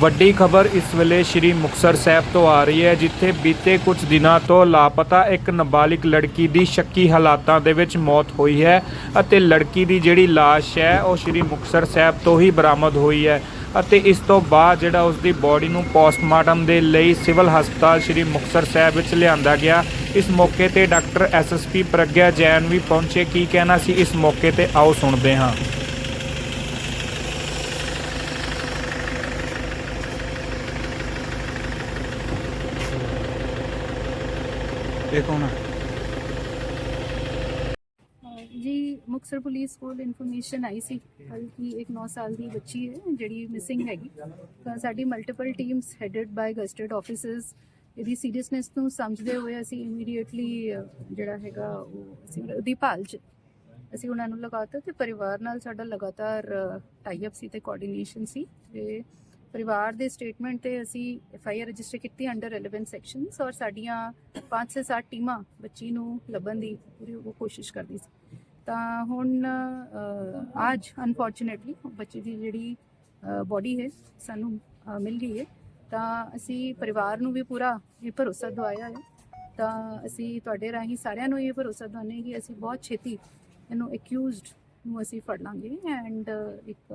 ਵੱਡੀ ਖਬਰ ਇਸ ਵੇਲੇ ਸ੍ਰੀ ਮੁਕਤਸਰ ਸਾਹਿਬ ਤੋਂ ਆ ਰਹੀ ਹੈ, ਜਿੱਥੇ ਬੀਤੇ ਕੁਝ ਦਿਨਾਂ ਤੋਂ ਲਾਪਤਾ ਇੱਕ ਨਾਬਾਲਿਗ ਲੜਕੀ ਦੀ ਸ਼ੱਕੀ ਹਾਲਾਤਾਂ ਦੇ ਵਿੱਚ ਮੌਤ ਹੋਈ ਹੈ ਅਤੇ ਲੜਕੀ ਦੀ ਜਿਹੜੀ ਲਾਸ਼ ਹੈ, ਉਹ ਸ੍ਰੀ ਮੁਕਤਸਰ ਸਾਹਿਬ ਤੋਂ ਹੀ ਬਰਾਮਦ ਹੋਈ ਹੈ ਅਤੇ ਇਸ ਤੋਂ ਬਾਅਦ ਜਿਹੜਾ ਉਸ ਦੀ ਬਾਡੀ ਨੂੰ ਪੋਸਟਮਾਰਟਮ ਦੇ ਲਈ ਸਿਵਲ ਹਸਪਤਾਲ ਸ੍ਰੀ ਮੁਕਤਸਰ ਸਾਹਿਬ ਵਿੱਚ ਲਿਆਂਦਾ ਗਿਆ। ਇਸ ਮੌਕੇ ਤੇ ਡਾਕਟਰ ਐਸਐਸਪੀ ਪ੍ਰਗਿਆ ਜੈਨ ਵੀ ਪਹੁੰਚੇ। ਕੀ ਕਹਿਣਾ ਸੀ? ਇਸ ਮੌਕੇ ਤੇ ਆਓ ਸੁਣਦੇ ਹਾਂ। ਦੇਖੋ ਨਾ ਜੀ, ਮੁਕਤਸਰ ਪੁਲਿਸ ਕੋਲ ਇਨਫੋਰਮੇਸ਼ਨ ਆਈ ਸੀ ਕੱਲ੍ਹ ਕਿ ਇੱਕ 9 ਸਾਲ ਦੀ ਬੱਚੀ ਹੈ, ਜਿਹੜੀ ਮਿਸਿੰਗ ਹੈਗੀ। ਤਾਂ ਸਾਡੀ multiple teams headed by gazetted officers ਇਹਦੀ ਸੀਰੀਅਸਨੈਸ ਨੂੰ ਸਮਝਦੇ ਹੋਏ ਅਸੀਂ ਇਮੀਡੀਏਟਲੀ ਜਿਹੜਾ ਹੈਗਾ ਉਹ ਅਸੀਂ ਉਹਦੀ ਭਾਲ 'ਚ ਅਸੀਂ ਉਹਨਾਂ ਨੂੰ ਲਗਾਤਾ ਤੇ ਪਰਿਵਾਰ ਨਾਲ ਸਾਡਾ ਲਗਾਤਾਰ ਟਾਈ ਅਪ ਸੀ ਤੇ ਕੋਆਰਡੀਨੇਸ਼ਨ ਸੀ ਤੇ ਪਰਿਵਾਰ ਦੇ ਸਟੇਟਮੈਂਟ ਤੇ ਅਸੀਂ ਐਫ ਆਈ ਆਰ ਰਜਿਸਟਰ ਕੀਤੀ ਅੰਡਰ ਰੈਲੇਵੈਂਟ ਸੈਕਸ਼ਨਸ ਔਰ ਸਾਡੀਆਂ 5 ਸੇ 7 ਟੀਮਾਂ ਬੱਚੀ ਨੂੰ ਲੱਭਣ ਦੀ ਪੂਰੀ ਉਹ ਕੋਸ਼ਿਸ਼ ਕਰਦੀ ਸੀ। ਤਾਂ ਹੁਣ ਅੱਜ ਅਨਫੋਰਚੂਨੇਟਲੀ ਬੱਚੇ ਦੀ ਜਿਹੜੀ ਬੋਡੀ ਹੈ, ਸਾਨੂੰ ਮਿਲ ਗਈ ਹੈ। ਤਾਂ ਅਸੀਂ ਪਰਿਵਾਰ ਨੂੰ ਵੀ ਪੂਰਾ ਇਹ ਭਰੋਸਾ ਦਵਾਇਆ ਹੈ। ਤਾਂ ਅਸੀਂ ਤੁਹਾਡੇ ਰਾਹੀਂ ਸਾਰਿਆਂ ਨੂੰ ਇਹ ਭਰੋਸਾ ਦਵਾਉਂਦੇ ਕਿ ਅਸੀਂ ਬਹੁਤ ਛੇਤੀ ਇਹਨੂੰ ਅਕਿਊਜ਼ਡ ਨੂੰ ਅਸੀਂ ਫੜ ਲਾਂਗੇ। ਐਂਡ ਇੱਕ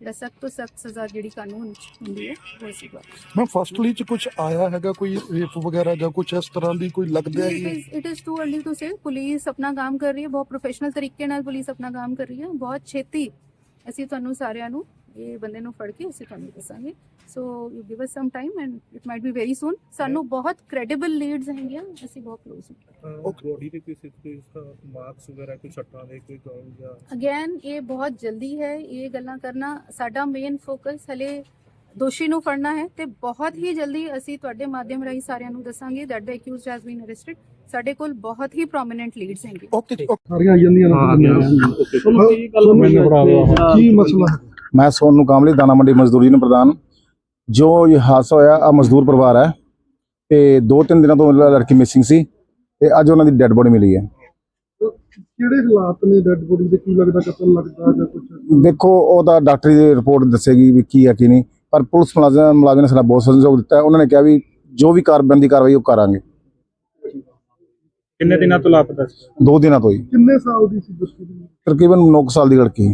ਜਿਹੜਾ ਸਖਤ ਤੋਂ ਸਖਤ ਸਜ਼ਾ ਜਿਹੜੀ ਕਾਨੂੰਨ ਹੁੰਦੀ ਹੈ ਉਹ ਦਵਾਂਗੇ ਮੈਂ ਫਸਟਲੀ ਚ ਕੁਝ ਆਇਆ ਹੈਗਾ ਕੋਈ ਰੇਪ ਵਗੈਰਾ ਜਾਂ ਕੁਝ ਇਸ ਤਰ੍ਹਾਂ ਦੀ ਕੋਈ ਲੱਗਦਾ ਹੈ it is too early to say police ਆਪਣਾ ਕੰਮ ਕਰ ਰਹੀ ਹੈ ਬਹੁਤ ਪ੍ਰੋਫੈਸ਼ਨਲ ਤਰੀਕੇ ਨਾਲ ਪੁਲਿਸ ਆਪਣਾ ਕੰਮ ਕਰ ਰਹੀ ਹੈ। ਬਹੁਤ ਛੇਤੀ ਅਸੀਂ ਤੁਹਾਨੂੰ ਸਾਰਿਆਂ ਨੂੰ ਇਹ ਬੰਦੇ ਨੂੰ ਫੜ ਕੇ ਅਸੀਂ ਤੁਹਾਨੂੰ ਦੱਸਾਂਗੇ। So you give us some time and it might be very soon ਸਾਨੂੰ ਬਹੁਤ ਕ੍ਰੈਡੀਬਲ ਲੀਡਸ ਹੈਗੀਆਂ ਅਸੀਂ ਬਹੁਤ ਕਲੋਜ਼ ਹਾਂ ਬੋਡੀ ਤੇ ਕਿਸੇ ਕੋਈ ਮਾਰਕਸ ਵਗੈਰਾ ਕੋਈ ਸੱਟਾਂ ਦੇ ਕੋਈ ਗਾਉਂ ਜਾਂ ਅਗੇਨ ਇਹ ਬਹੁਤ ਜਲਦੀ ਹੈ ਇਹ ਗੱਲਾਂ ਕਰਨਾ ਸਾਡਾ ਮੇਨ ਫੋਕਸ ਹਲੇ ਦੋਸ਼ੀ ਨੂੰ ਫੜਨਾ ਹੈ ਤੇ ਬਹੁਤ ਹੀ ਜਲਦੀ ਅਸੀਂ ਤੁਹਾਡੇ ਮਾਧਿਅਮ ਰਾਹੀਂ ਸਾਰਿਆਂ ਨੂੰ ਦੱਸਾਂਗੇ that the accused has been arrested ਸਾਡੇ ਕੋਲ ਬਹੁਤ ਹੀ ਪ੍ਰੋਮਿਨੈਂਟ ਲੀਡਸ ਹੈਗੇ ਓਕੇ ਜੀ ਸਾਰੀਆਂ ਆ ਜਾਂਦੀਆਂ ਤੁਹਾਨੂੰ ਕੀ ਗੱਲ ਮੈਨੂੰ ਬੜਾ ਕੀ ਮਸਲਾ ਹੈ ਮੈਂ ਸੋਨੂ ਕਾਮਲੀ ਦਾਣਾ ਮੰਡੀ ਮਜ਼ਦੂਰ ਯੂਨੀਅਨ ਪ੍ਰਧਾਨ ਜੋ ਇਹ ਹਾਦਸਾ ਹੋਇਆ ਆ ਮਜ਼ਦੂਰ ਪਰਿਵਾਰ ਹੈ ਤੇ ਦੋ ਤਿੰਨ ਦਿਨਾਂ ਤੋਂ ਲੜਕੀ ਮਿਸਿੰਗ ਸੀ ਤੇ ਅੱਜ ਉਹਨਾਂ ਦੀ ਡੈੱਡ ਬੋਡੀ ਮਿਲੀ ਹੈ। ਕਿਹੜੇ ਹਾਲਾਤ ਨੇ ਡੈਡ ਬੋਡੀ ਦੇ? ਕੀ ਲੱਗਦਾ ਕਤਲ ਲੱਗਦਾ ਜਾਂ ਕੁਝ ਦੇਖੋ ਉਹ ਤਾਂ ਡਾਕਟਰੀ ਦੀ ਰਿਪੋਰਟ ਦੱਸੇਗੀ ਵੀ ਕੀ ਹੈ ਕੀ ਨਹੀਂ ਪਰ ਪੁਲਿਸ ਮੁਲਾਜ਼ਮ ਮੁਲਾਜ਼ਮ ਨੇ ਸਾਡਾ ਬਹੁਤ ਸਹਿਯੋਗ ਦਿੱਤਾ। ਉਹਨਾਂ ਨੇ ਕਿਹਾ ਵੀ ਜੋ ਵੀ ਕਾਰਬਨ ਦੀ ਕਾਰਵਾਈ ਉਹ ਕਰਾਂਗੇ। ਕਿੰਨੇ ਦਿਨਾਂ ਤੋਂ ਲਾਪਤਾ ਸੀ? ਦੋ ਦਿਨਾਂ ਤੋਂ ਹੀ। ਕਿੰਨੇ ਸਾਲ ਦੀ ਸੀ? ਤਕਰੀਬਨ 9 ਸਾਲ ਦੀ ਲੜਕੀ